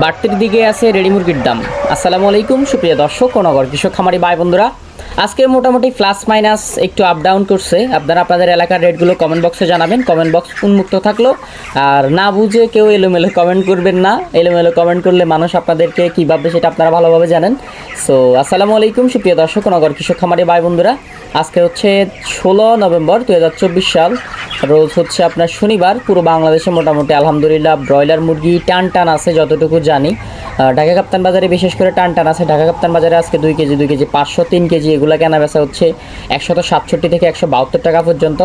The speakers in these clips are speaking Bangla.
বাড়তির দিকে আছে রেডি মুরগির দাম। আসসালামু আলাইকুম, সুপ্রিয় দর্শক ও নগর কৃষক খামারি ভাই বন্ধুরা আজকে মোটামুটি প্লাস মাইনাস একটু আপ ডাউন করছে। আপনারা আপনাদের এলাকার রেটগুলো কমেন্ট বক্সে জানাবেন। কমেন্ট বক্স উন্মুক্ত থাকল। আর না বুঝে কেউ এলোমেলো কমেন্ট করবেন না। এলোমেলো কমেন্ট করলে মানুষ আপনাদেরকে কী ভাববে সেটা আপনারা ভালোভাবে জানেন। সো আসসালামু আলাইকুম, সুপ্রিয় দর্শক, নগর কৃষক খামারি ভাই বন্ধুরা। আজকে হচ্ছে ষোলো নভেম্বর দু হাজার চব্বিশ সাল। রোজ হচ্ছে আপনার শনিবার। পুরো বাংলাদেশে মোটামুটি আলহামদুলিল্লাহ, ব্রয়লার মুরগি টান টান আছে, যতটুকু জানি। ঢাকা কাপ্তান বাজারে বিশেষ করে টান টান আছে। ঢাকা কাপ্তান বাজারে আজকে দুই কেজি দুই কেজি, পাঁচশো, তিন কেজি এগুলো কেনা বেচা হচ্ছে একশত সাতষট্টি থেকে একশো বাহাত্তর টাকা পর্যন্ত।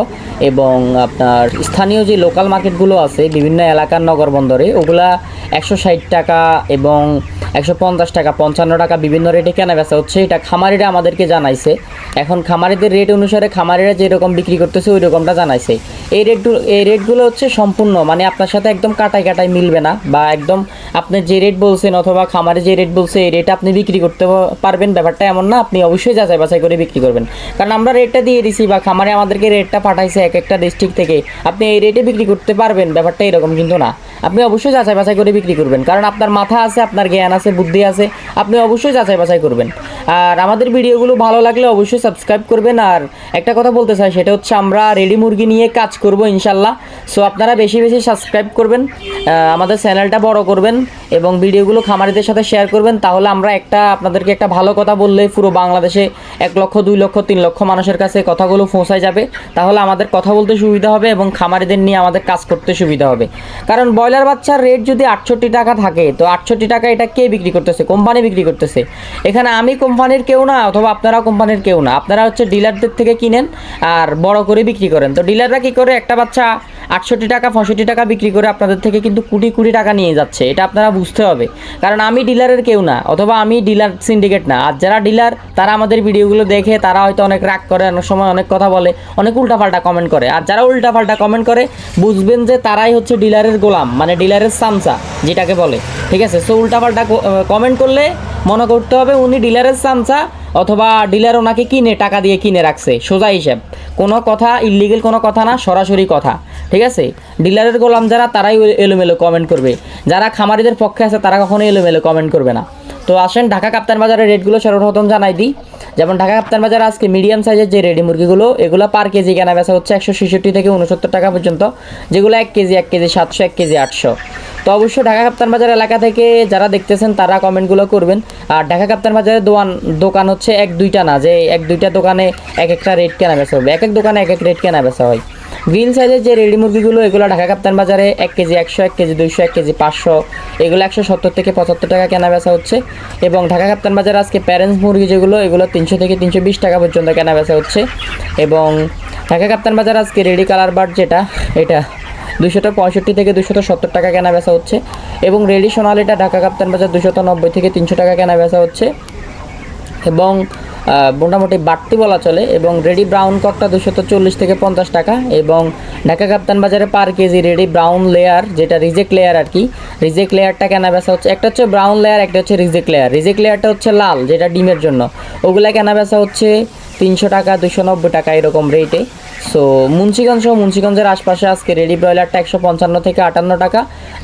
এবং আপনার স্থানীয় যে লোকাল মার্কেটগুলো আছে, বিভিন্ন এলাকার নগর বন্দরে, ওগুলা একশো ষাট টাকা এবং একশো পঞ্চাশ টাকা, পঞ্চান্ন টাকা বিভিন্ন রেটে কেনা বেচা হচ্ছে। এটা খামারিরা আমাদেরকে জানাইছে। এখন খামারিদের রেট অনুসারে খামারিরা যেরকম বিক্রি করতেছে ওই রকমটা জানাইছে। এই রেটগুলো এই রেটগুলো হচ্ছে সম্পূর্ণ মানে আপনার সাথে একদম কাটাই কাটাই মিলবে না বা একদম আপনি যে রেট বলছেন অথবা খামারে যে রেট বলছে, এই রেটে আপনি বিক্রি করতে পারবেন। ব্যাপারটা এমন না, আপনি অবশ্যই যাচাই বাছাই করে বিক্রি করবেন। কারণ আমরা রেটটা দিয়ে দিছি বা খামারে আমাদেরকে রেটটা পাঠাইছে এক একটা ডিস্ট্রিক্ট থেকে, আপনি এই রেটে বিক্রি করতে পারবেন। ব্যাপারটা এরকম কিন্তু না। আপনি অবশ্যই যাচাই বাছাই করে বিক্রি করবেন। কারণ আপনার মাথা আছে, আপনার জ্ঞান আছে, বুদ্ধি আছে, আপনি অবশ্যই যাচাই বাছাই করবেন। আর আমাদের ভিডিওগুলো ভালো লাগলে অবশ্যই সাবস্ক্রাইব করবেন। আর একটা কথা বলতে চাই, সেটা হচ্ছে আমরা রেডি মুরগি নিয়ে কাজ করব ইনশাল্লাহ। সো আপনারা বেশি বেশি সাবস্ক্রাইব করবেন আমাদের চ্যানেলটা বড় করবেন এবং ভিডিওগুলো খামারিদের সাথে শেয়ার করবেন, তাহলে আমরা একটা, আপনাদেরকে একটা ভালো কথা বললে পুরো বাংলাদেশে এক লক্ষ, দুই লক্ষ, তিন লক্ষ মানুষের কাছে কথাগুলো পৌঁছায় যাবে। তাহলে আমাদের কথা বলতে সুবিধা হবে এবং খামারিদের নিয়ে আমাদের কাজ করতে সুবিধা হবে। কারণ ব্রয়লার বাচ্চার রেট যদি আটষট্টি টাকা থাকে, তো আটষট্টি টাকা এটা কে বিক্রি করতেছে? কোম্পানি বিক্রি করতেছে। এখানে আমি কোম্পানির কেউ না, অথবা আপনারা কোম্পানির কেউ না। আপনারা হচ্ছে ডিলারদের থেকে কিনেন আর বড় করে বিক্রি করেন। তো ডিলাররা কী করে? একটা বাচ্চা আটষট্টি টাকা, পঁয়ষট্টি টাকা বিক্রি করে আপনাদের থেকে কিন্তু কোটি কোটি টাকা নিয়ে যাচ্ছে। এটা আপনারা বুঝতে হবে। কারণ আমি ডিলারের কেউ না, অথবা আমি ডিলার সিন্ডিকেট না। আর যারা ডিলার, তারা আমাদের ভিডিওগুলো দেখে তারা হয়তো অনেক রাগ করে, অনেক সময় অনেক কথা বলে, অনেক উল্টাপাল্টা কমেন্ট করে। আর যারা উল্টাপাল্টা কমেন্ট করে, বুঝবেন যে তারাই হচ্ছে ডিলারের গোলাম মানে ডিলারের সামসা, যেটাকে বলে। ঠিক আছে? সো উল্টাপাল্টা কমেন্ট করলে মনে করতে হবে উনি ডিলারের সামসা, অথবা ডিলার ওনাকে কিনে, টাকা দিয়ে কিনে রাখছে, সোজা হিসাব। কোনো কথা ইলিগেল কোনো কথা না, সরাসরি কথা। ঠিক আছে? ডিলারের গোলাম যারা, তারাই এলোমেলো কমেন্ট করবে। যারা খামারিদের পক্ষে আছে, তারা কখনো এলোমেলো কমেন্ট করবে না। তো আসেন, ঢাকা কাপ্তান বাজারের রেটগুলো সর্বপ্রথম জানাই দিই। যেমন ঢাকা কাপ্তান বাজার আজকে মিডিয়াম সাইজের যে রেডি মুরগিগুলো, এগুলো পার কেজি কেনা বেচা হচ্ছে একশো ছেষট্টি থেকে উনসত্তর টাকা পর্যন্ত। যেগুলো এক কেজি এক কেজি সাতশো, এক কেজি আটশো। তো অবশ্যই ঢাকা কাপ্তান বাজার এলাকা থেকে যারা দেখতেছেন, তারা কমেন্টগুলো করবেন। আর ঢাকা কাপ্তান বাজারের দোকান দোকান হচ্ছে এক দুইটা না, যে এক দুইটা দোকানে এক একটা রেট কেনা বেচা হবে। এক এক দোকানে এক এক রেট কেনা বেচা হয়। গ্রিন সাইজের যে রেডি মুরগিগুলো, এগুলো ঢাকা কাপ্তান বাজারে এক কেজি একশো, এক কেজি দুইশো, এক কেজি পাঁচশো, এগুলো একশো সত্তর থেকে পঁচাত্তর টাকা কেনা বেচা হচ্ছে। এবং ঢাকা কাপ্তান বাজারে আজকে প্যারেন্টস মুরগি যেগুলো, এগুলো তিনশো থেকে তিনশো বিশ টাকা পর্যন্ত কেনা বেচা হচ্ছে। এবং ঢাকা কাপ্তান বাজার আজকে রেডি কালার বার্ড যেটা, এটা দুশত পঁয়ষট্টি থেকে দুশত সত্তর টাকা কেনা বেচা হচ্ছে। এবং রেডি সোনালিটা ঢাকা কাপ্তান বাজার দুশত নব্বই থেকে তিনশো টাকা কেনা বেচা হচ্ছে। এবং মোটামুটি বাড়তি বলা চলে এবং রেডি ব্রাউন ককটা দুশত চল্লিশ থেকে পঞ্চাশ টাকা এবং ঢাকা কাপ্তান বাজারে per kg ready brown layer, যেটা রিজেক্ট লেয়ার আর কি, রিজেক্ট লেয়ারটা কেনা বেচা হচ্ছে, একটা হচ্ছে ব্রাউন লেয়ার, একটা হচ্ছে রিজেক্ট লেয়ার। রিজেক্ট লেয়ারটা হচ্ছে লাল, যেটা ডিমের জন্য। ওগুলা কেনা বেচা হচ্ছে তিনশো টাকা দুশো নব্বই টাকা এরকম রেটে সো মুন্সিগঞ্জ মুন্সিগঞ্জের আশপাশে আজকে রেডি ব্রয়লারটা একশো পঞ্চান্ন থেকে আটান্ন টাকা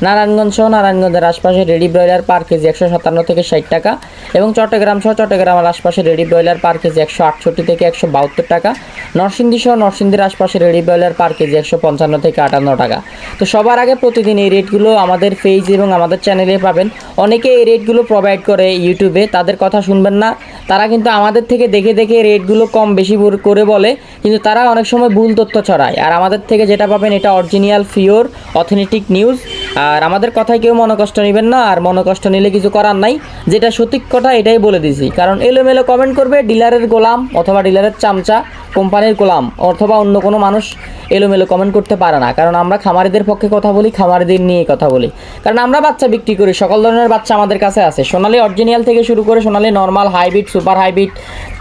নারায়ণগঞ্জ সহ নারায়ণগঞ্জের আশপাশে রেডি ব্রয়লার পার কেজি একশো সাতান্ন থেকে ষাট টাকা এবং চট্টগ্রাম সহ চট্টগ্রামের আশপাশে রেডি ব্রয়লার পার কেজি একশো আটষট্টি থেকে একশো বাহাত্তর টাকা। নরসিংদী সহ নরসিংদীর আশপাশে রেডি ব্রয়লার পার কেজি একশো পঞ্চান্ন থেকে আটান্ন টাকা। তো সবার আগে প্রতিদিন এই রেটগুলো আমাদের পেজ এবং আমাদের চ্যানেলে পাবেন। অনেকে এই রেটগুলো প্রোভাইড করে ইউটিউবে তাদের কথা শুনবেন না। তারা কিন্তু আমাদের থেকে দেখে দেখে রেটগুলো কম বেশি করে বলে, কিন্তু তারা অনেক সময় ভুল তথ্য ছড়ায়। আর আমাদের থেকে যেটা পাবেন এটা অরিজিনাল ফিওর অথেন্টিক নিউজ আর আমাদের কথায় কেউ মনোকষ্ট নেবেন না, আর মনোকষ্ট নিলে কিছু করার নাই। যেটা সঠিক কথা, এটাই বলে দিছি। কারণ এলোমেলো কমেন্ট করবে ডিলারের গোলাম অথবা ডিলারের চামচা, কোম্পানির গোলাম, অথবা অন্য কোনো মানুষ এলোমেলো কমেন্ট করতে পারে না। কারণ আমরা খামারিদের পক্ষে কথা বলি, খামারিদের নিয়ে কথা বলি। কারণ আমরা বাচ্চা বিক্রি করি, সকল ধরনের বাচ্চা আমাদের কাছে আছে। সোনালি অরিজিনাল থেকে শুরু করে Sonali normal hybrid super hybrid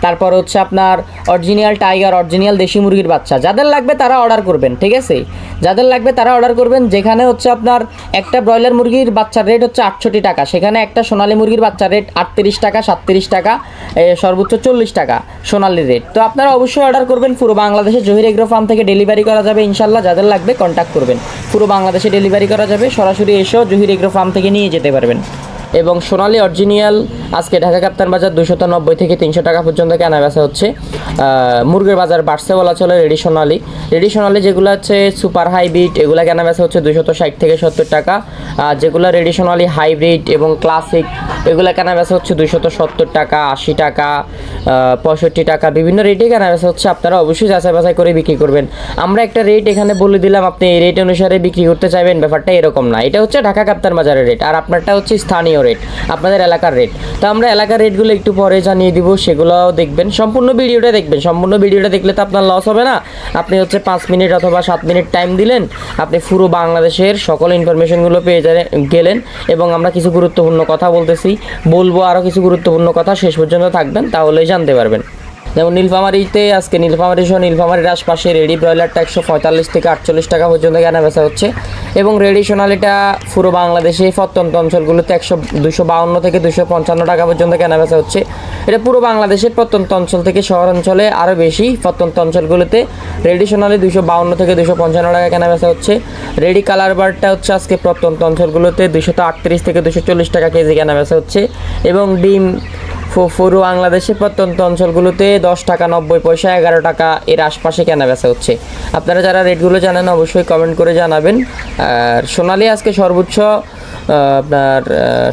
তারপর হচ্ছে আপনার অরিজিনাল টাইগার অরিজিনাল দেশি মুরগির বাচ্চা। যাদের লাগবে তারা অর্ডার করবেন, ঠিক আছে? যাদের লাগবে তারা অর্ডার করবেন। যেখানে হচ্ছে আপনার একটা ব্রয়লার মুরগির বাচ্চার রেট হচ্ছে আটষট্টি টাকা। সেখানে একটা সোনালী মুরগির বাচ্চার রেট আটত্রিশ টাকা, সাতত্রিশ টাকা সর্বোচ্চ চল্লিশ টাকা সোনালির রেট তো আপনারা অবশ্যই অর্ডার করবেন। পুরো বাংলাদেশে জহির এগ্রো ফার্ম থেকে ডেলিভারি করা যাবে। ইনশাল্লাহ যাদের লাগবে কন্ট্যাক্ট করবেন। পুরো বাংলাদেশে ডেলিভারি করা যাবে। সরাসরি এসেও জহির এগ্রো ফার্ম থেকে নিয়ে যেতে পারবেন। এবং সোনালি অরিজিনাল আজকে ঢাকা কাপ্তান বাজার দুশত নব্বই থেকে তিনশো টাকা পর্যন্ত কেনা বেচা হচ্ছে মুরগির বাজার বাড়ছে বলা চলে রেডি সোনালি। রেডি সোনালি যেগুলো হচ্ছে সুপার হাইব্রিড, এগুলো কেনা বেচা হচ্ছে দুশত ষাট থেকে সত্তর টাকা। আর যেগুলো রেডি সোনালি হাইব্রিড এবং ক্লাসিক, এগুলো কেনা বেচা হচ্ছে দুশত সত্তর টাকা, আশি টাকা পঁয়ষট্টি টাকা। বিভিন্ন রেটে কেনা বেচা হচ্ছে, আপনারা অবশ্যই যাচাই বাছাই করে বিক্রি করবেন। আমরা একটা রেট এখানে বলে দিলাম, আপনি এই রেট অনুসারে বিক্রি করতে চাইবেন, ব্যাপারটা এরকম না। এটা হচ্ছে ঢাকা কাপ্তান বাজারের রেট, আর আপনারটা হচ্ছে স্থানীয় রেট আপনাদের এলাকার রেট তো আমরা এলাকার রেটগুলো একটু পরে জানিয়ে দিব, সেগুলোও দেখবেন। সম্পূর্ণ ভিডিওটা দেখবেন। সম্পূর্ণ ভিডিওটা দেখলে তো আপনার লস হবে না। আপনি হচ্ছে পাঁচ মিনিট অথবা সাত মিনিট টাইম দিলেন, আপনি পুরো বাংলাদেশের সকল ইনফরমেশনগুলো পেয়ে গেলেন এবং আমরা কিছু গুরুত্বপূর্ণ কথা বলতেছি। বলব আরও কিছু গুরুত্বপূর্ণ কথা, শেষ পর্যন্ত থাকবেন, তাহলেই জানতে পারবেন। যেমন নীলফামারিতে আজকে নীলফামারি সহ নীলফামারির আশপাশে রেডি ব্রয়লারটা একশো পঁয়তাল্লিশ থেকে আটচল্লিশ টাকা পর্যন্ত কেনা বেচা হচ্ছে। এবং রেডি সোনালিটা পুরো বাংলাদেশে প্রত্যন্ত অঞ্চলগুলোতে একশো দুশো বাউন্ন থেকে দুশো পঞ্চান্ন টাকা পর্যন্ত কেনা বেচা হচ্ছে। এটা পুরো বাংলাদেশের প্রত্যন্ত অঞ্চল থেকে শহর অঞ্চলে আরও বেশি প্রত্যন্ত অঞ্চলগুলোতে রেডি সোনালি দুশো বাউন্ন থেকে দুশো পঞ্চান্ন টাকা কেনা বেচা হচ্ছে। রেডি কালার বারটা হচ্ছে আজকে প্রত্যন্ত অঞ্চলগুলোতে দুশো আটত্রিশ থেকে দুশো চল্লিশ টাকা কেজি কেনা বেচা হচ্ছে। এবং ডিম ফু- পুরো বাংলাদেশের প্রত্যন্ত অঞ্চলগুলোতে দশ টাকা, নব্বই পয়সা, এগারো টাকা এর আশপাশে কেনা বেচা হচ্ছে। আপনারা যারা রেটগুলো জানেন অবশ্যই কমেন্ট করে জানাবেন। আর সোনালি আজকে সর্বোচ্চ আপনার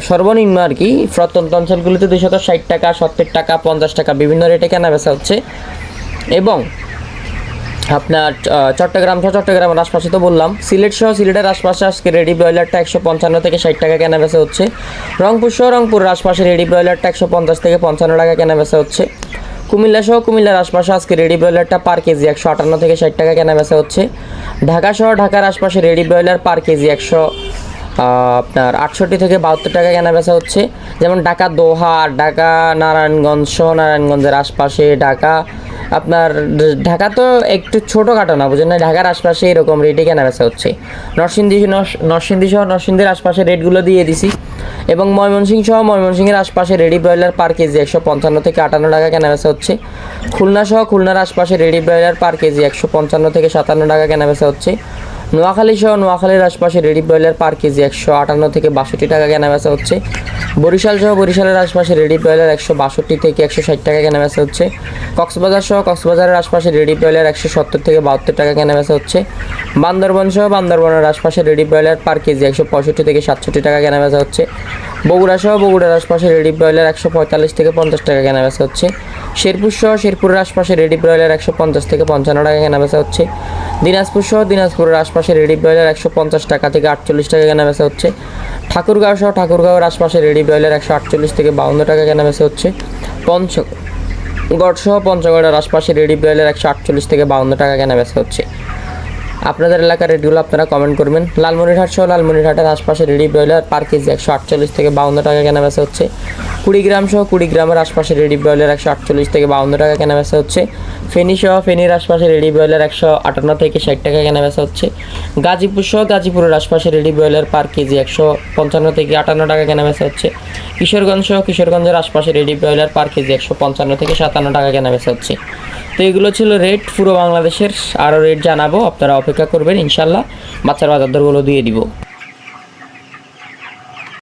সর্বনিম্ন আর কি, প্রত্যন্ত অঞ্চলগুলোতে দুশত ষাট টাকা, সত্তর টাকা, পঞ্চাশ টাকা বিভিন্ন রেটে কেনা বেচা হচ্ছে। এবং আপনার চট্টগ্রাম সহ চট্টগ্রামের আশপাশে তো বললাম। সিলেট সহ সিলেটের আশপাশে আজকে রেডি ব্রয়লারটা একশো পঞ্চান্ন থেকে ষাট টাকা কেনা বেচা হচ্ছে। রংপুর সহ রংপুরের আশপাশে রেডি ব্রয়লারটা একশো পঞ্চাশ থেকে পঞ্চান্ন টাকা কেনা বেচা হচ্ছে। কুমিল্লা সহ কুমিল্লার আশপাশে আজকে রেডি ব্রয়লারটা পার কেজি একশো আটান্ন থেকে ষাট টাকা কেনা বেচা হচ্ছে। ঢাকা সহ ঢাকার আশপাশে রেডি ব্রয়লার পার কেজি একশো আপনার আটষট্টি থেকে বাহাত্তর টাকা কেনা বেচা হচ্ছে। যেমন ঢাকা দোহা ঢাকা নারায়ণগঞ্জ সহ নারায়ণগঞ্জের আশপাশে ঢাকা আপনার ঢাকা তো একটু ছোটোখাটো না, বুঝলেন না? ঢাকার আশপাশে এরকম রেটে কেনা বেচা হচ্ছে। নরসিংদী নরস- নরসিংদী সহ নরসিংদীর আশপাশে রেটগুলো দিয়ে দিছি। এবং ময়মনসিংহ সহ ময়মনসিংহের আশপাশে রেডি ব্রয়লার পার কেজি একশো পঞ্চান্ন থেকে আটান্ন টাকা কেনা হচ্ছে। খুলনা সহ খুলনার আশপাশে রেডি ব্রয়লার পার কেজি একশো পঞ্চান্ন থেকে সাতান্ন টাকা কেনা হচ্ছে। নোয়াখালী সহ নোয়াখালীর আশপাশে রেডি ব্রয়লার পার কেজি একশো আটান্ন থেকে বাষট্টি টাকা কেনা বেচা হচ্ছে। বরিশাল সহ বরিশালের আশপাশে রেডি ব্রয়লার একশো বাষট্টি থেকে একশো ষাট টাকা কেনা বেচা হচ্ছে। কক্সবাজার সহ কক্সবাজারের আশপাশে রেডি ব্রয়লার একশো সত্তর থেকে বাহাত্তর টাকা কেনা বেচা হচ্ছে। বান্দরবন সহ বান্দরবনের আশপাশে রেডি ব্রয়লার পার কেজি একশো পঁয়ষট্টি থেকে সাতষট্টি টাকা কেনা বেচা হচ্ছে। বগুড়া সহ বগুড়ার আশপাশে রেডি ব্রয়লার একশো পঁয়তাল্লিশ থেকে পঞ্চাশ টাকা কেনা বেচা হচ্ছে। শেরপুর সহ শেরপুরের আশপাশে রেডি ব্রয়লার একশো পঞ্চাশ থেকে পঞ্চান্ন টাকা কেনা বেচা হচ্ছে। দিনাজপুর সহ দিনাজপুরের আশপাশে রেডি ব্রয়লার একশো পঞ্চাশ টাকা থেকে আটচল্লিশ টাকা কেনা বেচা হচ্ছে। ঠাকুরগাঁও সহ ঠাকুরগাঁওয়ের আশপাশে রেডি ব্রয়লার একশো আটচল্লিশ থেকে বাউন্ন টাকা কেনা বেচা হচ্ছে। পঞ্চ গড় সহ পঞ্চগড়ের আশপাশে রেডি ব্রয়লার একশো আটচল্লিশ থেকে বাউন্ন টাকা কেনা বেচা হচ্ছে। আপনাদের এলাকার রেটগুলো আপনারা কমেন্ট করবেন। লালমনিরহাট সহ লালমনিরহাটের আশপাশে রেডি ব্রয়লার পার কেজি একশো আটচল্লিশ থেকে বাউন্ন টাকা কেনা বেচা হচ্ছে। কুড়িগ্রাম সহ কুড়িগ্রামের আশপাশে রেডি ব্রয়লার একশো আটচল্লিশ থেকে বাউন্ন টাকা কেনা বেচা হচ্ছে। ফেনী সহ ফেনীর আশপাশে রেডি ব্রয়লার একশো আটান্ন থেকে ষাট টাকা কেনা বেচা হচ্ছে। গাজীপুর সহ গাজীপুরের আশপাশে রেডি ব্রয়লার পার কেজি একশো পঞ্চান্ন থেকে আটান্ন টাকা কেনা বেচা হচ্ছে। কিশোরগঞ্জ সহ কিশোরগঞ্জের আশপাশে রেডি ব্রয়লার পার কেজি একশো পঞ্চান্ন থেকে সাতান্ন টাকা কেনা বেচা হচ্ছে। তো এগুলো ছিল রেট পুরো বাংলাদেশের আরও রেট জানাব, আপনারা অপেক্ষা করবেন, ইনশাল্লাহ। বাচ্চার বাজার দরগুলো দিয়ে দিব।